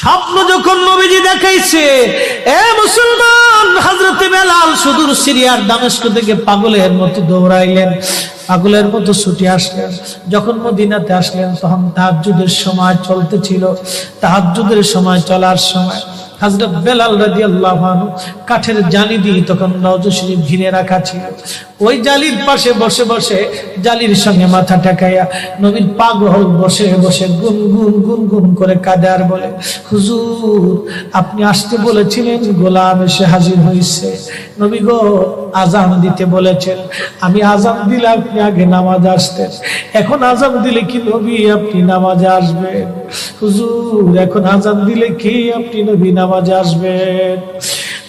স্বপ্ন যখন নবীজি দেখাইছে, এ মুসলমান হাজরতে বেলাল সুদূর সিরিয়ার দামেস্ক থেকে পাগলের মতো দৌড়াইলেন, পাগলের মতো ছুটি আসলেন। যখন মদিনাতে আসলেন, তখন তাহাজ্জুদের সময় চলতেছিল। তাহাজুদের সময় চলার সময় হাজরত বেলাল রাজি আল্লাহ কাঠের জালি দিয়ে তখন নওজো ঘিরে রাখা ছিল। ওই জালির পাশে বসে বসে জালির সঙ্গে মাথা ঠেকাইয়া নবীর পাগল বসে বসে গুন গুন গুন গুন করে কাঁদে আর বলে, হুজুর, আপনি আসতে বলেছিলেন, গোলাম এসে হাজির হয়েছে নবী গো, আজান দিতে বলেছেন। আমি আজান দিলে আপনি আগে নামাজ আসতেন। এখন আজান দিলে কি নবী আপনি নামাজে আসবেন? হুজুর, এখন আজান দিলে কি আপনি নবী নামাজে আসবেন?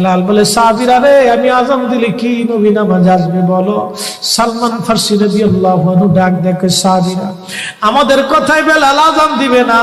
বেলাল বলে, সাহাবীরা রে, আমি আজান দিলে কি নবী নামাজ আসবে বলো? সালমান ফার্সি রাদিয়াল্লাহু আনহু ডাক দেখে, সাহাবিরা, আমাদের কথায় বেলাল আজান দিবে না।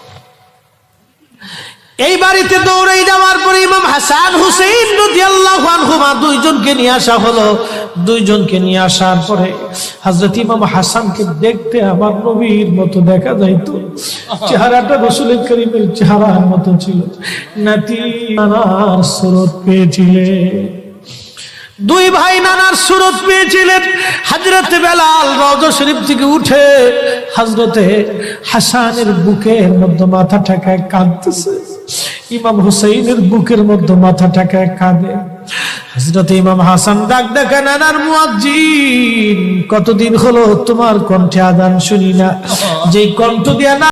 এই বাড়িতে দৌড়ে যাওয়ার পরে ইমাম হাসান রাদিয়াল্লাহু আনহুমা দুইজনকে নিয়ে আসা হলো। দুইজনকে নিয়ে আসার পরে হাজরত ইমাম হাসানকে দেখতে আমার নবীর মতো দেখা যাইতো। চেহারাটা রাসূল করিমের চেহারার মতো ছিল। নাতি নানার সুরত পেয়েছিলেন দুই ভাই নানার সুরত পেয়েছিলেন। হজরত বেলাল রজ শরীফ থেকে উঠে হাজরতে হাসানের বুকের মধ্যে মাথা ঠেকায় কাঁদতেছে। ইমাম হুসাইনের বুকের মধ্যে মাথা টাকায় কাঁদে। হজরত ইমাম হাসান ডাক ডাকা, নানার মুয়াজ্জিন, কতদিন হলো তোমার কণ্ঠে আদান শুনি না। যেই কণ্ঠ দিয়া না